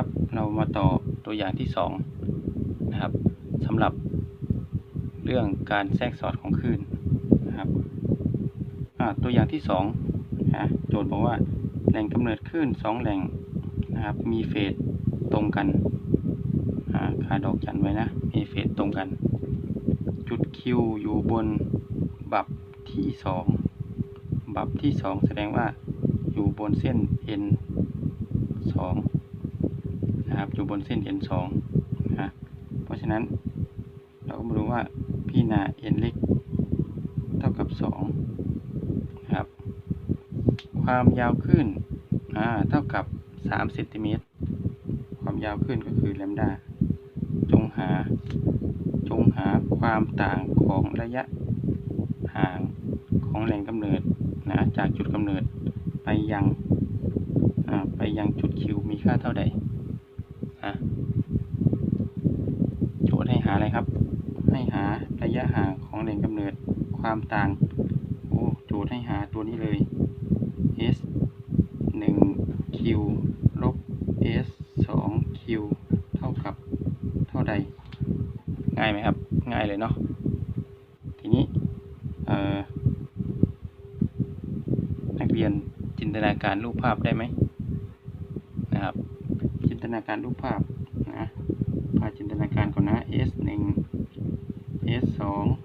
ครับ เรามาต่อตัวอย่างที่สองนะครับสำหรับเรื่องการแทรกสอดของคลื่นนะครับตัวอย่างที่สองนะโจทย์บอกว่าแหล่งกำเนิดคลื่นสองแหล่งนะครับ มีเฟสตรงกันอ่าขาดอกจันไว้นะ มีเฟสตรงกัน จุด Q อยู่บนบับที่สองบับที่สองแสดงว่าอยู่บนเส้น N สอง นะครับอยู่บนเส้น N สองนะเพราะฉะนั้นเราก็มาดูว่าพี่นา N เล็กเท่ากับสองนะครับ ความยาวขึ้นอ่าเท่ากับ3เซนติเมตรความยาวขึ้นก็คือแลมดาจงหา จงหาความต่างของระยะห่างของแหล่งกำเนิดนะจากจุดกำเนิดไปยังไปยังจุดคิวมีค่าเท่าใดอะโจทย์ให้หาอะไรครับ ให้หาระ ยะห่างของแหล่งกำเนิดความต่าง โอ้โจทย์ให้หาตัวนี้เลย s 1 q ลบ s 2 q เท่ากับเท่าใด ง่ายไหมครับ ง่ายเลยเนาะ ทีนี้นักเรียนจินตนาการรูปภาพได้ไหมนะครับ จินตนาการรูปภาพนะพาจินตนาการก่อนนะ s 1 s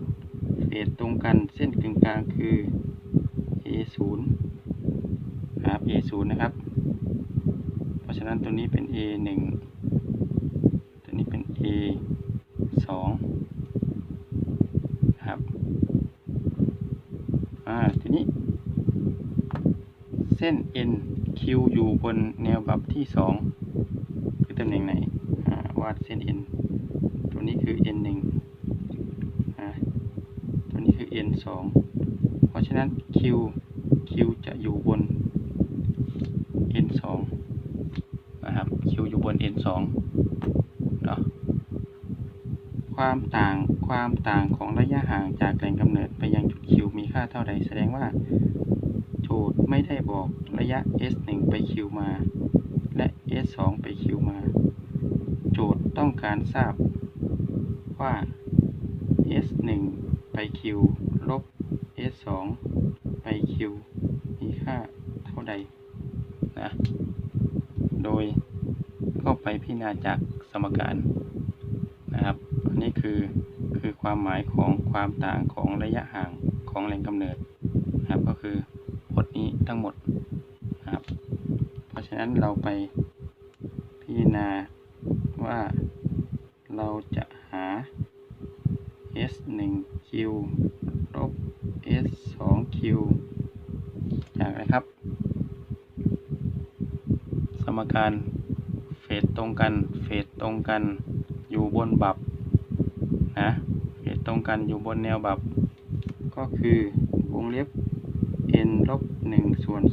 2เฟสตรงกันเส้นกึ่งกลางคือ a 0นะครับ a 0นะครับ เพราะฉะนั้นตัวนี้เป็น a 1ตัวนี้เป็น a สองครับอ่าทีนี้ เส้น N Q อยู่บนแนวบับที่สองคือตำแหน่งไหนวาดเส้น N ตัวนี้คือ N ห ตัวนี้คือ N สองเพราะฉะนั้น Q Q จะอยู่บน N สองนะครับ Q อยู่บน N สองเนาะความต่างความต่างของระยะห่างจากแหล่งกำเนิดไปยังจุด Q มีค่าเท่าใด แสดงว่าโจทย์ไม่ได้บอกระยะ S 1ไป Q มา และ S 2ไป Q มา โจทย์ต้องการทราบว่า S 1ไป Q ลบ S 2ไป Q มีค่าเท่าใดนะโดยก็ไปพิจารณาจากสมการนะครับ อันนี้คือคือความหมายของความต่างของระยะห่างของแหล่งกำเนิดนะครับก็คือบทนี้ทั้งหมดนะครับ เพราะฉะนั้นเราไปพิจารณาว่าเราจะ s 1 q ลบ s 2 q จากอะไรครับ สมการเฟสตรงกัน เฟสตรงกัน อยู่บนบับนะ เฟสตรงกันอยู่บนแนวบับ ก็คือวงเล็บ n ลบ1ส่วน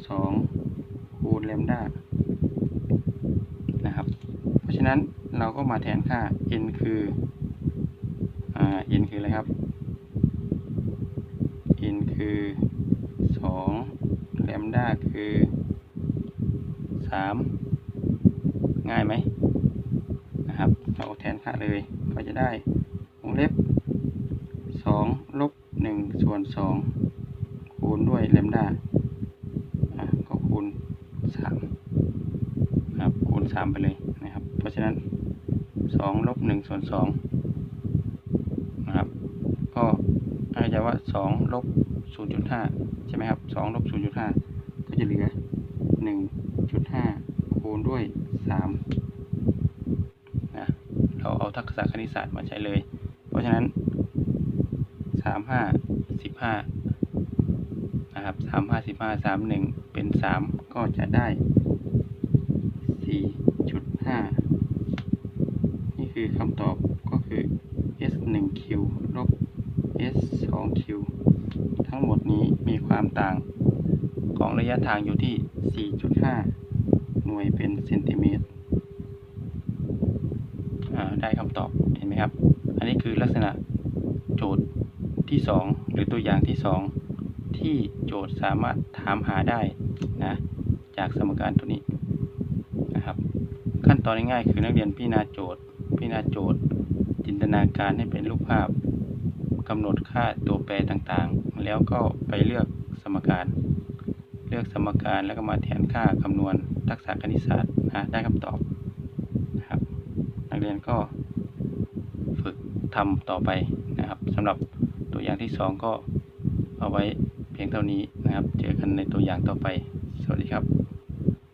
2คูณแลมดานะครับ เพราะฉะนั้นเราก็มาแทนค่า n คือ อ่า n คืออะไรครับ n คือ2แลมด้าคือ3ง่ายไหมนะครับ เราแทนค่าเลยก็จะได้วงเล็บ2ลบ1ส่วน2คูณด้วยแลมด้าอะก็คูณ3ครับคูณ3ไปเลยนะครับ เพราะฉะนั้น2ลบ1ส่วน2 นะครับ ก็อา จะว่า2ลบ0.5ใช่ไหมครับ2ลบ0.5ก็จะเหลือ1.5คูณด้วย3นะเราเอาทักษะคณิตศาสตร์มาใช้เลย เพราะฉะนั้นสามห้าสิบห้านะครับสามห้าสิบห้าสามหนึ่งเป็นสามก็จะได้สี่จุดห้านี่คือคำตอบก็คือ s 1 q ลบ s 2 q ทั้งหมดนี้มีความต่างของระยะทางอยู่ที่ 4.5 หน่วยเป็นเซนติเมตรอ่าได้คำตอบเห็นไหมครับ อันนี้คือลักษณะโจทย์ที่ 2 หรือตัวอย่างที่ 2 ที่โจทย์สามารถถามหาได้นะจากสมการตัวนี้นะครับ ขั้นตอนง่ายๆคือนักเรียนพิจารณาโจทย์พิจารณาโจทย์ จินตนาการให้เป็นรูปภาพ กำหนดค่าตัวแปรต่างๆ แล้วก็ไปเลือกสมการ เลือกสมการแล้วก็มาแทนค่าคำนวณทักษะคณิตศาสตร์หาได้คำตอบนะครับ นักเรียนก็ฝึกทำต่อไปนะครับสำหรับตัวอย่างที่สองก็เอาไว้เพียงเท่านี้นะครับ เจอกันในตัวอย่างต่อไป สวัสดีครับ